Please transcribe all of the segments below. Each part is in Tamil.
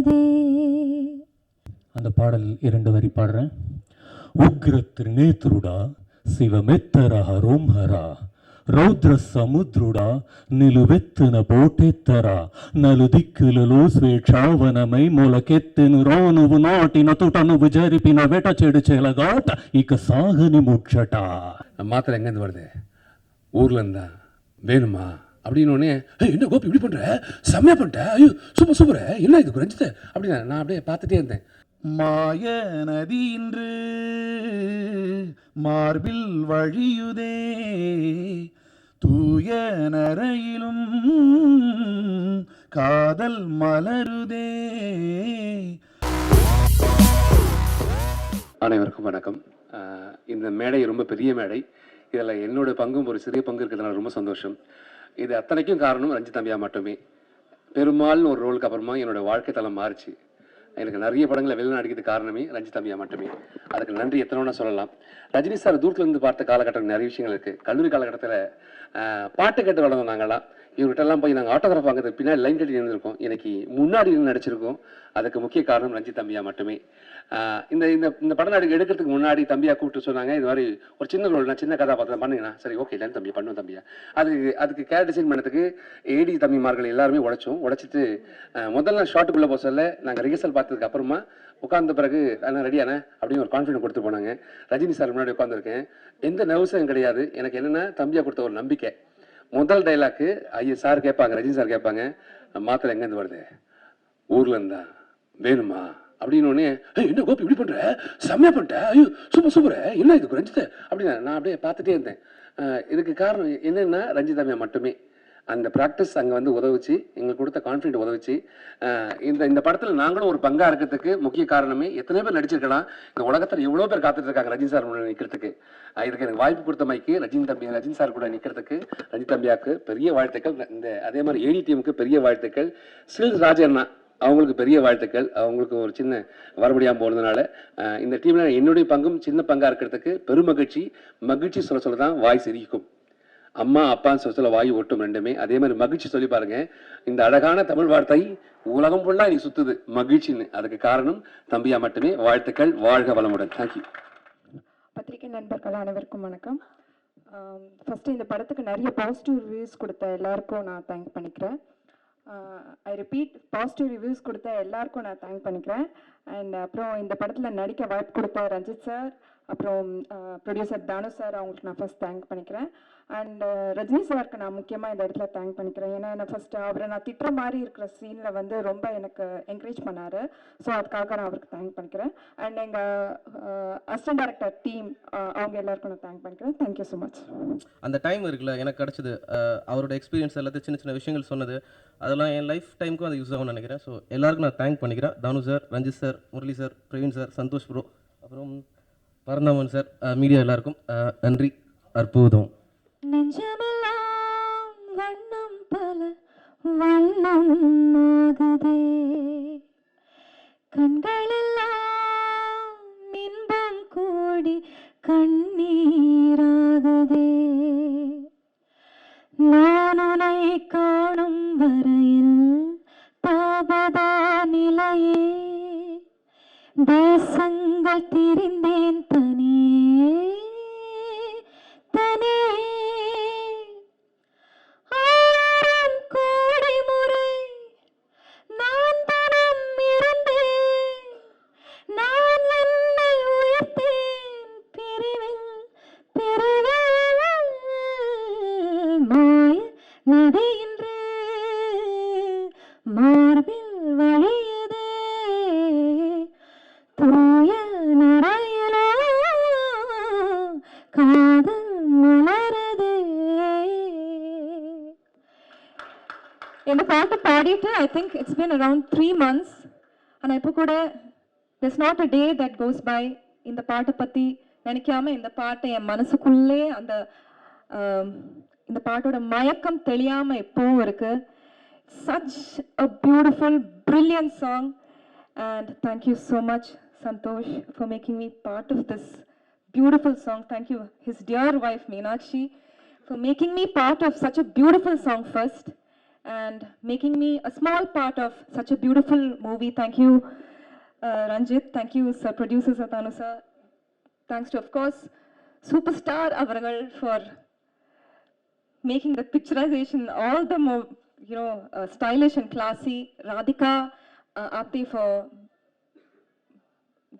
கண்ணீராகுதே அந்த பாடல் இரண்டு வரி பாடுறேன் ఉగ్ర త్రినేత్రుడా శివమెత్తర హరోంహర రౌద్ర సముద్రుడా నిలువెత్తున బోటెత్తర నలు దిక్కులలో స్వేచ్ఛావనమై మొలకెత్తెను రానువు నాటిన తుట నువ్వు జరిపిన వెట చెడు చెలగాట ఇక సాగని ముచ్చట மாத்திரை எங்கேருந்து வருது ஊர்ல இருந்தா வேணுமா அப்படின்னு உடனே "ஏய், என்ன கோபி இப்படி பண்ற? செம்மையா பண்ணிட்ட ஐயோ சூப்பர் சூப்பர் என்ன இது குறைஞ்சது? அப்படின்னா நான் அப்படியே பார்த்துட்டே இருந்தேன். மாய நதி இன்று மார்பில் வழியுதே தூய நரையிலும் காதல் மலருதே. அனைவருக்கும் வணக்கம். இந்த மேடை ரொம்ப பெரிய மேடை. இதில் என்னோட பங்கும் ஒரு சிறிய பங்கு இருக்கிறதுனால ரொம்ப சந்தோஷம். இது அத்தனைக்கும் காரணம் ரஞ்சித் தம்பியா மட்டுமே. பெருமாள்னு ஒரு ரோலுக்கு அப்புறமா என்னோட வாழ்க்கை தளம் மாறுச்சு. எனக்கு நிறைய படங்களை வெளிநாடு அடிக்கிறதுக்கு காரணமே ரஞ்சித் தம்பியா மட்டுமே. அதுக்கு நன்றி எத்தனை சொல்லலாம். ரஜினி சார் தூரத்துலேருந்து பார்த்த காலகட்டம் நிறைய விஷயங்கள் இருக்குது கல்லூரி காலகட்டத்தில் பாட்டு கேட்டு வளர்ந்தோம் நாங்கெல்லாம். இவர்கிட்டலாம் போய் நாங்கள் ஆட்டோகிராஃப் வாங்குறது பின்னாடி லைன் கட்டி இருந்திருக்கோம் இன்னைக்கு முன்னாடி இருந்து நடிச்சிருக்கோம். அதுக்கு முக்கிய காரணம் ரஞ்சித் தம்பியா மட்டுமே. இந்த இந்த இந்த படம் நடிக்க எடுக்கிறதுக்கு முன்னாடி தம்பியா கூப்பிட்டு சொன்னாங்க இது மாதிரி ஒரு சின்ன ரோல் நான் சின்ன கதாபாத்திரம் பண்ணுங்கண்ணா. சரி ஓகே இல்லைன்னு தம்பி பண்ணுவோம் தம்பியா. அதுக்கு அதுக்கு கேர் டிசைன் பண்ணதுக்கு ஏடி தம்பிமார்கள் எல்லாருமே உடைச்சோம். உடைச்சிட்டு முதல்ல ஷாட்டுக்குள்ளே போக சொல்ல நாங்கள் ரிஹர்சல் பார்த்ததுக்கு அப்புறமா உட்கார்ந்த பிறகு அண்ணா ரெடியான அப்படின்னு ஒரு கான்ஃபிடன்ட் கொடுத்து போனாங்க. ரஜினி சார் முன்னாடி உட்காந்துருக்கேன் எந்த நர்வஸும் கிடையாது. எனக்கு என்னென்னா தம்பியா கொடுத்த ஒரு நம்பிக்கை. முதல் டைலாக்கு ஐயா சார் கேட்பாங்க ரஜினி சார் கேட்பாங்க மாத்திரை எங்கேருந்து வருது? ஊர்ல இருந்தா வேணுமா? அப்படின்னு உடனே என்ன கோபி இப்படி பண்ற? செம்மையா பண்ணிட்ட? ஐயோ சூப்பர் சூப்பர். என்ன இது ரஞ்சித? அப்படின்னா நான் அப்படியே பார்த்துட்டே இருந்தேன். இதுக்கு காரணம் என்னன்னா ரஞ்சிதாமியா மட்டுமே. அந்த ப்ராக்டிஸ் அங்கே வந்து உதவிச்சு. எங்களுக்கு கொடுத்த கான்ஃபிடென்ட் உதவிச்சு. இந்த இந்த படத்தில் நாங்களும் ஒரு பங்காக இருக்கிறதுக்கு முக்கிய காரணமே எத்தனை பேர் நடிச்சிருக்கலாம். இந்த உலகத்தில் எவ்வளோ பேர் காத்துட்டு இருக்காங்க ரஜினி சார் முன்னாடி நிற்கிறதுக்கு இதுக்கு எனக்கு வாய்ப்பு கொடுத்த மைக்கு ரஜினி தம்பி ரஜினி சார் கூட நிற்கிறதுக்கு ரஜினி தம்பியாக்கு பெரிய வாழ்த்துக்கள். இந்த அதே மாதிரி ஏடி டீமுக்கு பெரிய வாழ்த்துக்கள். சில் ராஜண்ணா அவங்களுக்கு பெரிய வாழ்த்துக்கள். அவங்களுக்கு ஒரு சின்ன வரமுடியாமல் போனதுனால இந்த டீமில் என்னுடைய பங்கும் சின்ன பங்காக இருக்கிறதுக்கு பெருமகிழ்ச்சி மகிழ்ச்சி சொல்ல சொல்ல தான் வாய் சிரிக்கும். அம்மா அப்பான்னு சொல்ல வாயு ஓட்டும் ரெண்டுமே. அதே மாதிரி மகிழ்ச்சி சொல்லி பாருங்க. இந்த அழகான தமிழ் வார்த்தை உலகம் ஃபுல்லா நீ சுத்துது. மகிழ்ச்சின்னு. அதுக்கு காரணம் தம்பியா மட்டுமே. வாழ்த்துக்கள். வாழ்க வளமுடன். தேங்க்யூ பத்திரிகை நண்பர்கள் அனைவருக்கும் வணக்கம். ஃபஸ்ட்டு இந்த படத்துக்கு நிறைய பாசிட்டிவ் ரிவ்யூஸ் கொடுத்த எல்லாருக்கும் நான் தேங்க் பண்ணிக்கிறேன். ஐ ரிப்பீட் பாசிட்டிவ் ரிவ்யூஸ் கொடுத்த எல்லாருக்கும் நான் தேங்க் பண்ணிக்கிறேன். அண்ட் அப்புறம் இந்த படத்தில் நடிக்க வாய்ப்பு கொடுத்த ரஞ்சித் சார் அப்புறம் ப்ரொடியூசர் தானு சார் அவங்களுக்கு நான் ஃபஸ்ட் தேங்க் பண்ணிக்கிறேன். அண்ட் uh, ரஜினி சாருக்கு நான் முக்கியமாக இந்த இடத்துல தேங்க் பண்ணிக்கிறேன். ஏன்னா நான் ஃபஸ்ட்டு அவரை நான் திட்டுற மாதிரி இருக்கிற சீனில் வந்து ரொம்ப எனக்கு என்கரேஜ் பண்ணார். ஸோ அதுக்காக நான் அவருக்கு தேங்க் பண்ணிக்கிறேன். அண்ட் எங்கள் அசிஸ்டன்ட் டேரக்டர் டீம் அவங்க எல்லாருக்கும் நான் தேங்க் பண்ணிக்கிறேன். தேங்க்யூ ஸோ மச் அந்த டைம் இருக்குல்ல எனக்கு கிடச்சிது. அவரோட எக்ஸ்பீரியன்ஸ் எல்லாத்தையும் சின்ன சின்ன விஷயங்கள் சொன்னது. அதெல்லாம் என் லைஃப் டைமுக்கும் அது யூஸ் ஆகும்னு நினைக்கிறேன். ஸோ எல்லாருக்கும் நான் தேங்க் பண்ணிக்கிறேன். Thanu sir Ranjith sir Murali sir Praveen sir Santhosh bro அப்புறம் பரந்தாமன் சார் மீடியா எல்லாருக்கும் நன்றி. அற்புதம். நெஞ்சமெல்லாம் வண்ணம் பல வண்ணம் ஆகுதே. கண்களெல்லாம் இன்பம் கூடி கண்ணீரா think it's been around three months. ஆனால் இப்போ கூட there's not a day that goes by இந்த பாட்டை பற்றி நினைக்காம இந்த பாட்டை என் மனசுக்குள்ளே அந்த இந்த பாட்டோட மயக்கம் தெளியாமல் எப்பவும் இருக்கு. Such a beautiful brilliant song and thank you so much Santhosh for making me part of this beautiful song thank you his dear wife Meenakshi for making me part of such a beautiful song first and making me a small part of such a beautiful movie. Thank you, uh, Ranjit. Thank you, sir, producer Satanu sir. Thanks to, of course, superstar Avaragal for making the picturization all the more, you know, uh, stylish and classy. Radhika uh, Apte for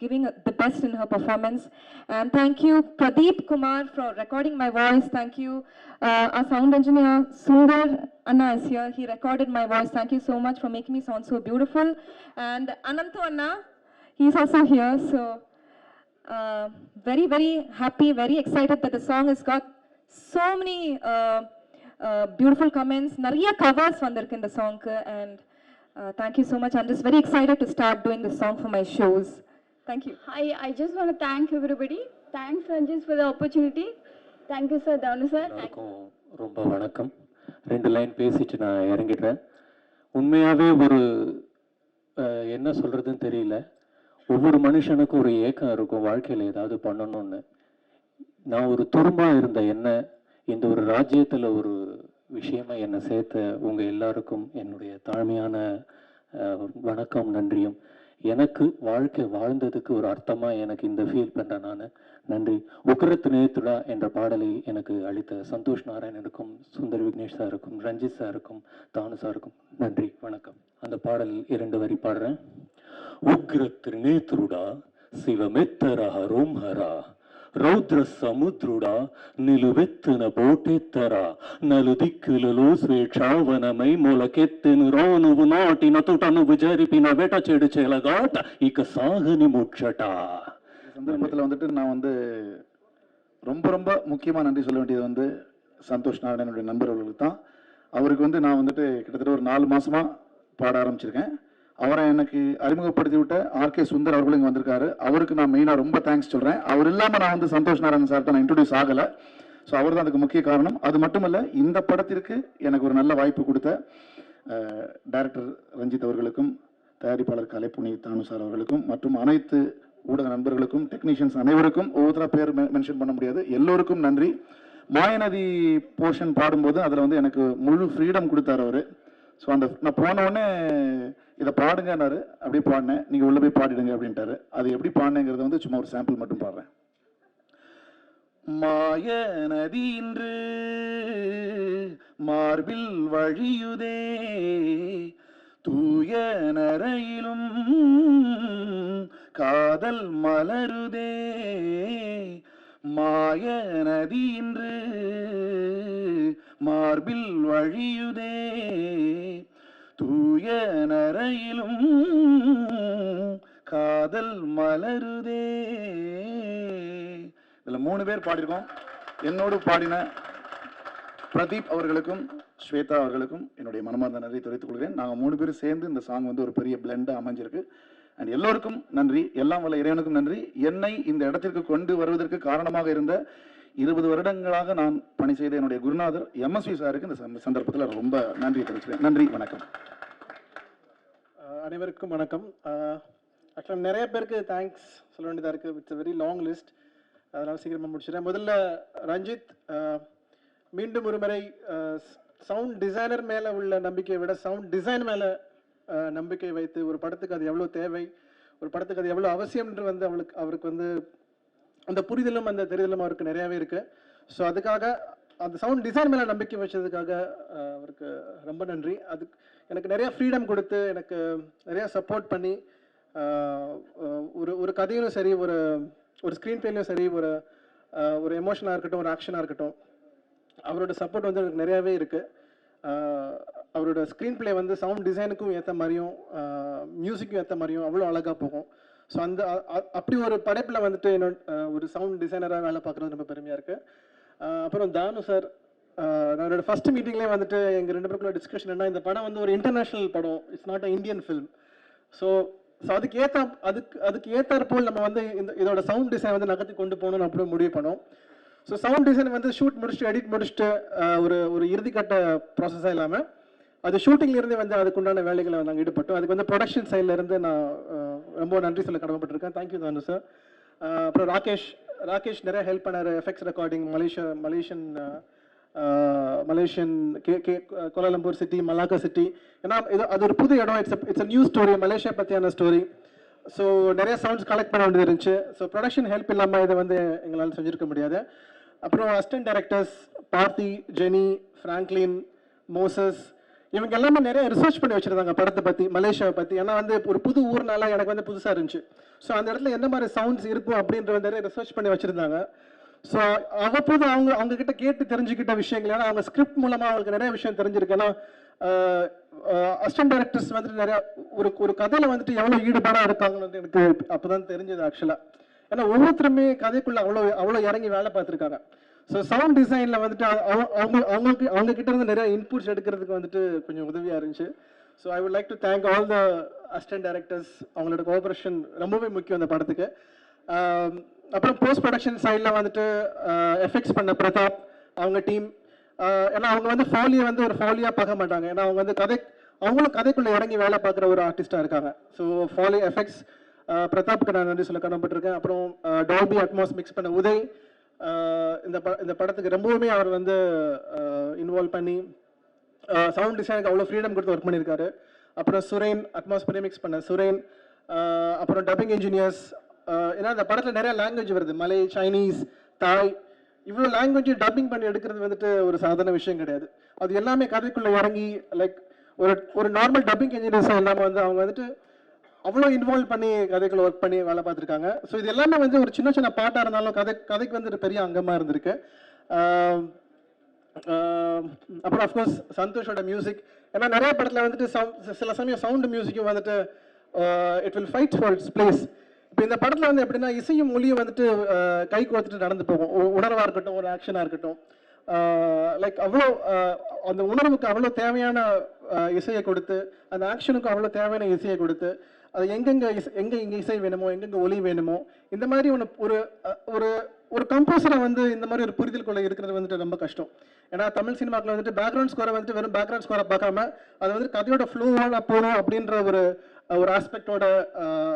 giving the best in her performance. And thank you, Pradeep Kumar, for recording my voice. Thank you, uh, our sound engineer, Sundar Anna is here. He recorded my voice. Thank you so much for making me sound so beautiful. And Ananto Anna, he's also here. So uh, very, very happy, very excited that the song has got so many uh, uh, beautiful comments. Nariya covers vandirukku in the song. And uh, thank you so much. I'm just very excited to start doing this song for my shows. Thank you. Hi, I just want to thank everybody. Thanks, Ranjit, for the opportunity. Thank you, sir. Danu, sir. Thank எல்லாருக்கும் ரொம்ப வணக்கம் ரெண்டு லைன் பேசிட்டு நான் இறங்கிடுறேன் உண்மையாகவே ஒரு என்ன சொல்கிறதுன்னு தெரியல ஒவ்வொரு மனுஷனுக்கும் ஒரு ஏக்கம் இருக்கும் வாழ்க்கையில் ஏதாவது பண்ணணும்னு நான் ஒரு துரும்பா இருந்த என்ன இந்த ஒரு ராஜ்யத்தில் ஒரு விஷயமா என்னை சேர்த்த உங்கள் எல்லாருக்கும் என்னுடைய தாழ்மையான வணக்கம் நன்றியும் எனக்கு வாழ்க்கை வாழ்ந்ததுக்கு ஒரு அர்த்தமாக எனக்கு இந்த ஃபீல் பண்ணுறேன் நான். நன்றி. உக்கரத்து நேத்துடா என்ற பாடலை எனக்கு அளித்த சந்தோஷ் நாராயண் இருக்கும் சுந்தர் விக்னேஷ் சார் இருக்கும் ரஞ்சித் சார் இருக்கும் தானு இருக்கும் நன்றி வணக்கம். அந்த பாடல் இரண்டு வரி பாடுறேன். உக்ரத்து நேத்துடா சிவமெத்தரா ரோம்ஹரா రౌద్ర సముద్రుడా నిలువెత్తున బోటెత్తర నలు దిక్కులలో స్వేచ్ఛావనమై మొలకెత్తెను రానువు నాటిన తుట నువ్వు జరిపిన వెట చెడు చెలగాట ఇక సాగని ముచ్చట இந்த சந்தர்ப்பத்தில் வந்துட்டு நான் வந்து ரொம்ப ரொம்ப முக்கியமாக நன்றி சொல்ல வேண்டியது வந்து சந்தோஷ் நாராயணனுடைய நண்பர் அவர்களுக்கு தான் அவருக்கு வந்து நான் வந்துட்டு கிட்டத்தட்ட ஒரு நாலு மாசமா பாட ஆரம்பிச்சிருக்கேன் அவரை எனக்கு அறிமுகப்படுத்தி விட்ட ஆர் கே சுந்தர் அவர்களும் இங்கே வந்திருக்காரு. அவருக்கு நான் மெயினாக ரொம்ப தேங்க்ஸ் சொல்கிறேன் அவர் இல்லாமல் நான் வந்து சந்தோஷ் நாராயணன் சார்ட்ட நான் இன்ட்ரடியூஸ் ஆகலை. ஸோ அவர் தான் அதுக்கு முக்கிய காரணம். அது மட்டும் இல்லை இந்த படத்திற்கு எனக்கு ஒரு நல்ல வாய்ப்பு கொடுத்த டைரக்டர் ரஞ்சித் அவர்களுக்கும் தயாரிப்பாளர் கலைப்புனி தானு சார் அவர்களுக்கும் மற்றும் அனைத்து ஊடக நண்பர்களுக்கும் டெக்னீஷியன்ஸ் அனைவருக்கும் ஒவ்வொருத்தரா பேர் மென்ஷன் பண்ண முடியாது. எல்லோருக்கும் நன்றி. மாயநதி போர்ஷன் பாடும்போது அதில் வந்து எனக்கு முழு ஃப்ரீடம் கொடுத்தார் அவர். ஸோ அந்த நான் போன உடனே இதை பாடுங்கன்னாரு. அப்படியே பாடினேன். நீங்கள் உள்ளே போய் பாடிடுங்க அப்படின்ட்டாரு. அது எப்படி பாடினேங்கிறத வந்து சும்மா ஒரு சாம்பிள் மட்டும் பாடுறேன். மாய நதி இன்று மார்பில் வழியுதே தூய நரையிலும் காதல் மலருதே. மாய நதி இன்று மார்பில் வழியுதே தூய நரையிலும் காதல் மலருதே. இதில் மூணு பேர் பாடியிருக்கோம். என்னோடு பாடின பிரதீப் அவர்களுக்கும் ஸ்வேதா அவர்களுக்கும் என்னுடைய மனமார்ந்த நன்றி தெரிவித்துக் கொள்கிறேன். நாங்கள் மூணு பேரும் சேர்ந்து இந்த சாங் வந்து ஒரு பெரிய பிளெண்டாக அமைஞ்சிருக்கு. அண்ட் எல்லோருக்கும் நன்றி. எல்லாம் வல்ல இறைவனுக்கும் நன்றி. என்னை இந்த இடத்திற்கு கொண்டு வருவதற்கு காரணமாக இருந்த இருபது வருடங்களாக நான் பணி செய்த என்னுடைய குருநாதர் எம்எஸ்வி சாருக்கு இந்த சந்த- சந்தர்ப்பத்தில் ரொம்ப நன்றி தெரிவிச்சுக்கிறேன். நன்றி வணக்கம். அனைவருக்கும் வணக்கம். ஆக்சுவலாக நிறைய பேருக்கு தேங்க்ஸ் சொல்ல வேண்டியதாக இருக்குது இட்ஸ் வெரி லாங் லிஸ்ட் அதனால் சீக்கிரமாக முடிச்சிடறேன். முதல்ல ரஞ்சித் மீண்டும் ஒரு முறை சவுண்ட் டிசைனர் மேலே உள்ள நம்பிக்கையை விட சவுண்ட் டிசைன் மேலே நம்பிக்கை வைத்து ஒரு படத்துக்கு அது எவ்வளோ தேவை ஒரு படத்துக்கு அது எவ்வளோ அவசியம்ன்று வந்து அவளுக்கு அவருக்கு வந்து அந்த புரிதலும் அந்த தெரிதலும் அவருக்கு நிறையாவே இருக்குது ஸோ அதுக்காக அந்த சவுண்ட் டிசைன் மேலே நம்பிக்கை வச்சதுக்காக அவருக்கு ரொம்ப நன்றி. அதுக்கு எனக்கு நிறைய ஃப்ரீடம் கொடுத்து எனக்கு நிறைய சப்போர்ட் பண்ணி ஒரு ஒரு கதையிலும் சரி ஒரு ஒரு ஸ்க்ரீன் பிளேலையும் சரி ஒரு ஒரு எமோஷனாக இருக்கட்டும் ஒரு ஆக்ஷனாக இருக்கட்டும் அவரோட சப்போர்ட் வந்து எனக்கு நிறையாவே இருக்குது அவரோட ஸ்க்ரீன் பிளே வந்து சவுண்ட் டிசைனுக்கும் ஏற்ற மாதிரியும் மியூசிக்கும் ஏற்ற மாதிரியும் அவ்வளோ அழகாக போகும். ஸோ அந்த அப்படி ஒரு படைப்பில் வந்துட்டு என்னோட ஒரு சவுண்ட் டிசைனராக வேலை பார்க்குறது ரொம்ப பெருமையாக இருக்குது அப்புறம் தானு சார் என்னோட ஃபர்ஸ்ட் மீட்டிங்லேயே வந்துட்டு எங்கள் ரெண்டு பேருக்குள்ள டிஸ்கஷன் என்ன இந்த படம் வந்து ஒரு இன்டர்நேஷ்னல் படம். It's not a Indian film so so அதுக்கு ஏற்ற அதுக்கு அதுக்கு ஏற்றாற்போல் நம்ம வந்து இந்த இதோட சவுண்ட் டிசைன் வந்து நகர்த்தி கொண்டு போகணும்னு அப்படி முடிவு பண்ணோம். ஸோ சவுண்ட் டிசைன் வந்து ஷூட் முடிச்சுட்டு எடிட் முடிச்சுட்டு ஒரு ஒரு இறுதிக்கட்ட ப்ராசஸாக இல்லாமல் அது ஷூட்டிங்லேருந்து வந்து அதுக்குண்டான வேலைகளை நாங்கள் ஈடுபட்டோம். அதுக்கு வந்து ப்ரொடக்ஷன் சைட்லேருந்து நான் ரொம்ப நன்றி சொல்ல கடமைப்பட்டிருக்கேன். தேங்க்யூ தானு சார். அப்புறம் ராகேஷ் ராகேஷ் நிறைய ஹெல்ப் பண்ணார் effects recording Malaysia Malaysian Malaysian K K Kuala Lumpur city Malacca city ஏன்னா இது அது ஒரு புது இடம். It's it's a new story Malaysia பற்றியான ஸ்டோரி ஸோ நிறைய சவுண்ட்ஸ் கலெக்ட் பண்ண வேண்டியது இருந்துச்சு. ஸோ ப்ரொடக்ஷன் ஹெல்ப் இல்லாமல் இதை வந்து எங்களால் செஞ்சுருக்க முடியாது. அப்புறம் assistant directors Parthi Jeni Franklin Moses இவங்க எல்லாமே நிறைய ரிசர்ச் பண்ணி வச்சுருந்தாங்க படத்தை பற்றி மலேசியாவை பற்றி ஏன்னா வந்து ஒரு புது ஊர்னால எனக்கு வந்து புதுசாக இருந்துச்சு. ஸோ அந்த இடத்துல என்ன மாதிரி சவுண்ட்ஸ் இருக்கும் அப்படின்ற நிறைய ரிசர்ச் பண்ணி வச்சுருந்தாங்க. ஸோ அவ்வப்போது அவங்க அவங்க கிட்ட கேட்டு தெரிஞ்சுக்கிட்ட விஷயங்கள் ஏன்னா அவங்க ஸ்கிரிப்ட் மூலமாக அவங்களுக்கு நிறைய விஷயம் தெரிஞ்சிருக்கு. ஏன்னா அசிஸ்டன்ட் டைரக்டர்ஸ் வந்துட்டு நிறைய ஒரு ஒரு கதையில் வந்துட்டு எவ்வளோ ஈடுபாடாக இருக்காங்கன்னு வந்து எனக்கு அப்பதான் தெரிஞ்சது ஆக்சுவலாக ஏன்னா ஒவ்வொருத்தருமே கதைக்குள்ளே அவ்வளோ அவ்வளோ இறங்கி வேலை பார்த்துருக்காங்க. ஸோ சவுண்ட் டிசைனில் வந்துட்டு அவங்க அவங்களுக்கு அவங்க கிட்ட இருந்து நிறைய இன்புட்ஸ் எடுக்கிறதுக்கு வந்துட்டு கொஞ்சம் உதவியாக இருந்துச்சு. So I would like to thank all the assistant directors அவங்களோட கோஆபரேஷன் ரொம்பவே முக்கியம் அந்த படத்துக்கு. Um, அப்புறம் போஸ்ட் ப்ரொடக்ஷன் சைடில் வந்துட்டு எஃபெக்ட்ஸ் பண்ண பிரதாப் அவங்க டீம் ஏன்னா அவங்க வந்து ஃபாலியை வந்து ஒரு ஃபாலியாக பார்க்க மாட்டாங்க. ஏன்னா அவங்க வந்து கதை அவங்களும் கதைக்குள்ளே இறங்கி வேலை பார்க்குற ஒரு ஆர்டிஸ்டாக இருக்காங்க. ஸோ ஃபாலி எஃபெக்ட்ஸ் பிரதாப்க்கு நான் நன்றி சொல்ல கடமைப்பட்டிருக்கேன். அப்புறம் டால்பி அட்மாஸ் மிக்ஸ் பண்ண உதய் இந்த ப இந்த படத்துக்கு ரொம்பவுமே அவர் வந்து இன்வால்வ் பண்ணி சவுண்ட் டிசைனுக்கு அவ்வளோ ஃப்ரீடம் கொடுத்து ஒர்க் பண்ணியிருக்காரு. அப்புறம் சுரேன் அட்மாஸ்பியர் மிக்ஸ் பண்ண சுரேன் அப்புறம் டப்பிங் இன்ஜினியர்ஸ் ஏன்னா இந்த படத்தில் நிறைய லாங்குவேஜ் வருது. மலை சைனீஸ் தாய் இவ்வளோ லாங்குவேஜ் டப்பிங் பண்ணி எடுக்கிறது வந்துட்டு ஒரு சாதாரண விஷயம் கிடையாது. அது எல்லாமே கதைக்குள்ளே இறங்கி லைக் ஒரு ஒரு நார்மல் டப்பிங் இன்ஜினியர்ஸ் இல்லாமல் வந்து அவங்க வந்துட்டு அவ்வளோ இன்வால்வ் பண்ணி கதைக்குள்ள ஒர்க் பண்ணி வேலை பார்த்துருக்காங்க. ஸோ இது எல்லாமே வந்து ஒரு சின்ன சின்ன பாட்டாக இருந்தாலும் கதை கதைக்கு வந்து ஒரு பெரிய அங்கமாக இருந்திருக்கு. அப்புறம் அஃப்கோர்ஸ் சந்தோஷோட மியூசிக் ஏன்னா நிறைய படத்தில் வந்துட்டு சவு சில சமயம் சவுண்ட் மியூசிக்கும் வந்துட்டு it will fight for its place இப்போ இந்த படத்தில் வந்து எப்படின்னா இசையும் மொழியும் வந்துட்டு கை கோர்த்துட்டு நடந்து போகும். உணர்வாக இருக்கட்டும் ஒரு ஆக்ஷனாக இருக்கட்டும். லைக் அவ்வளோ அந்த உணர்வுக்கு அவ்வளோ தேவையான இசையை கொடுத்து அந்த ஆக்ஷனுக்கு அவ்வளோ தேவையான இசையை கொடுத்து அது எங்கெங்க இசை எங்க இங்க இசை வேணுமோ எங்கெங்க ஒலி வேணுமோ இந்த மாதிரி ஒன்று ஒரு ஒரு ஒரு கம்போசரை வந்து இந்த மாதிரி ஒரு புரிதலுக்குள்ள இருக்கிறது வந்துட்டு ரொம்ப கஷ்டம். ஏன்னா தமிழ் சினிமாக்கில் வந்துட்டு பேக்ரவுண்ட் ஸ்கோரை வந்துட்டு வெறும் பேக்ரவுண்ட் ஸ்கோரை பார்க்காம அது வந்து கதையோட ஃப்ளோவாக போகணும் அப்படின்ற ஒரு ஒரு ஆஸ்பெக்டோட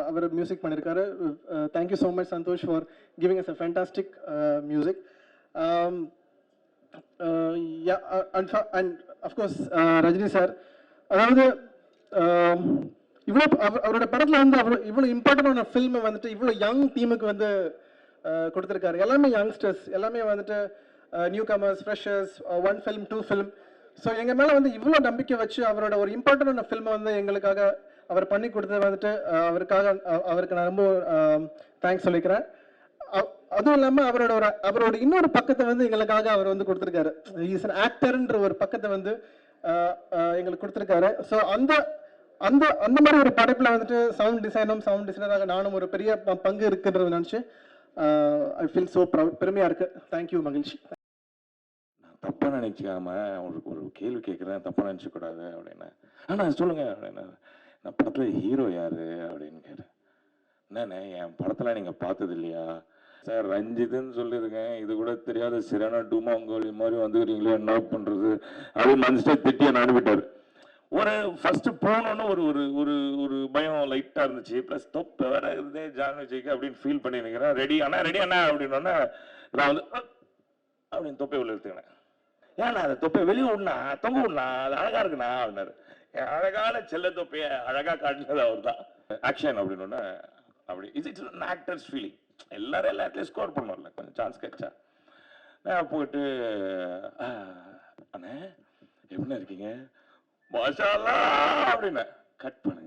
அவர் மியூசிக் பண்ணியிருக்காரு thank you so much Santhosh for giving us a fantastic music and and of course Rajini sir அதாவது இவ்வளோ அவரோட படத்தில் வந்து அவ்வளோ இவ்வளோ இம்பார்ட்டண்டான ஃபில்மை வந்துட்டு இவ்வளோ யங் டீமுக்கு வந்து கொடுத்துருக்காரு. எல்லாமே யங்ஸ்டர்ஸ் எல்லாமே வந்துட்டு newcomers freshers one film two film so எங்கள் மேலே வந்து இவ்வளோ நம்பிக்கை வச்சு அவரோட ஒரு இம்பார்ட்டண்டான ஃபில்மை வந்து எங்களுக்காக அவர் பண்ணி கொடுத்தது வந்துட்டு அவருக்காக அவருக்கு நான் ரொம்ப தேங்க்ஸ் சொல்லிக்கிறேன். அதுவும் இல்லாமல் அவரோட ஒரு அவரோட இன்னொரு பக்கத்தை வந்து எங்களுக்காக அவர் வந்து கொடுத்துருக்காரு. இஸ் அன் ஆக்டர்ன்ற ஒரு பக்கத்தை வந்து எங்களுக்கு கொடுத்துருக்காரு. ஸோ அந்த அந்த அந்த மாதிரி ஒரு படைப்பில் வந்துட்டு சவுண்ட் டிசைனும் சவுண்ட் டிசைனராக நானும் ஒரு பெரிய பங்கு இருக்குன்றது நினச்சி ஐ ஃபீல் ஸோ ப்ரௌட் பெருமையாக இருக்கு. தேங்க்யூ மகிழ்ச்சி. நான் தப்பாக நினச்சிக்காம அவங்களுக்கு ஒரு கேள்வி கேட்குறேன் தப்பாக நினைச்ச அப்படின்னு. ஆனால் சொல்லுங்கள் அப்படின்னு. நான் படத்தில் ஹீரோ யார் அப்படின்னு கேட்டேன். என்னண்ணே என் படத்தில் நீங்கள் பார்த்தது இல்லையா சார் ரஞ்சித்துன்னு சொல்லியிருக்கேன். இது கூட தெரியாத சிறான டூமாங்கோலி மாதிரி வந்துக்கிறீங்களே என்ன பண்ணுறது அப்படின்னு மனுஷன் திட்டி என்ன அனுப்பிட்டார் ஒரு ஃபர்ஸ்ட் போகணும்னு ஒரு ஒரு ஒரு ஒரு பயம் லைட்டாக இருந்துச்சு. ப்ளஸ் தொப்பை வேற இருந்தே ஜான் வச்சுக்க அப்படின்னு ஃபீல் பண்ணி நிற்கிறேன் ரெடி அண்ணா ரெடி அண்ணா அப்படின்னு நான் வந்து அப்படின்னு தொப்பை உள்ள எடுத்துக்கினேன் ஏன்னா அந்த தொப்பையை வெளியே விடணா தொங்க விடணா அது அழகா இருக்குண்ணா அப்படின்னாரு. அழகான செல்ல தொப்பையை அழகா காட்டினது அவர் தான் ஆக்ஷன் அப்படின்னு அப்படி இட்ஸ் இட்ஸ் ஆக்டர்ஸ் ஃபீலிங் எல்லாரும் எல்லா இடத்துலையும் ஸ்கோர் பண்ணுவோம்ல கொஞ்சம் சான்ஸ் கிடைச்சா. நான் போயிட்டு அண்ணே எப்படின்னா இருக்கீங்க? மசாலா அப்படின்னு. கட் பண்ணுங்க.